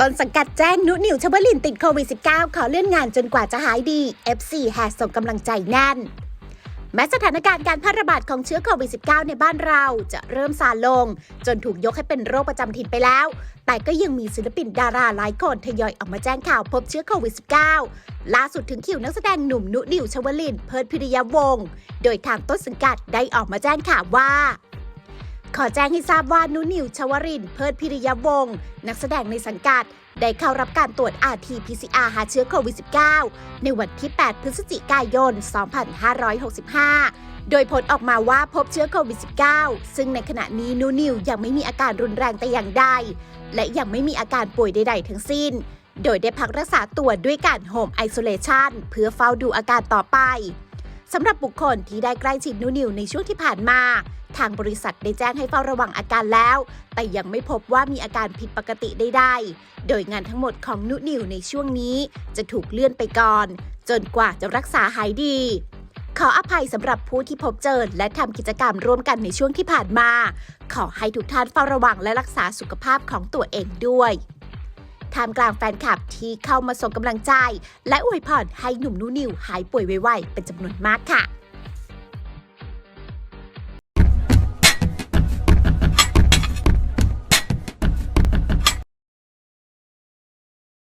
ต้นสังกัดแจ้งนุนิวชวลินติดโควิด -19 ขอเลื่อนงานจนกว่าจะหายดี FC แห่ส่งกำลังใจแน่น แม้สถานการณ์การแพร่ระบาดของเชื้อโควิด -19 ในบ้านเราจะเริ่มซาลง จนถูกยกให้เป็นโรคประจำถิ่นไปแล้ว แต่ก็ยังมีศิลปินดาราหลายคนทยอยออกมาแจ้งข่าวพบเชื้อโควิด -19 ล่าสุดถึงคิวนักแสดงหนุ่มนุนิวชวลิน เพิร์ดพิริยวงศ์ โดยทางต้นสังกัดได้ออกมาแจ้งข่าวว่า ขอแจ้งให้ทราบว่านุนิวชวริน เพิดพิริยวงศ์นักแสดงในสังกัด ได้เข้ารับการตรวจ RT-PCR หาเชื้อโควิด -19 ในวันที่ 8 พฤศจิกายน 2565 โดยผลออกมาว่าพบเชื้อโควิด -19 ซึ่งในขณะนี้นูนิวยังไม่มีอาการรุนแรงแต่อย่างใด และยังไม่มีอาการป่วยใด ๆ ทั้งสิ้น โดยได้พักรักษาตัวด้วยการโฮมไอโซเลชันเพื่อเฝ้าดูอาการต่อไปสำหรับบุคคลที่ได้ใกล้ชิดนูนิวในช่วงที่ผ่านมา ทางบริษัทได้แจ้งให้เฝ้าระวังอาการแล้ว แต่ยังไม่พบว่ามีอาการผิดปกติใดๆโดยงานทั้งหมดของนุนิวในช่วงนี้ จะถูกเลื่อนไปก่อน จนกว่าจะรักษาหายดี ขออภัยสำหรับผู้ที่พบเจอและทำกิจกรรมร่วมกันในช่วงที่ผ่านมา ขอให้ทุกท่านเฝ้าระวังและรักษาสุขภาพของตัวเองด้วยท่ามกลางแฟนคลับที่เข้ามาส่งกำลังใจ และอวยพรให้หนุ่มนุนิวหายป่วยไวๆเป็นจำนวนมากค่ะ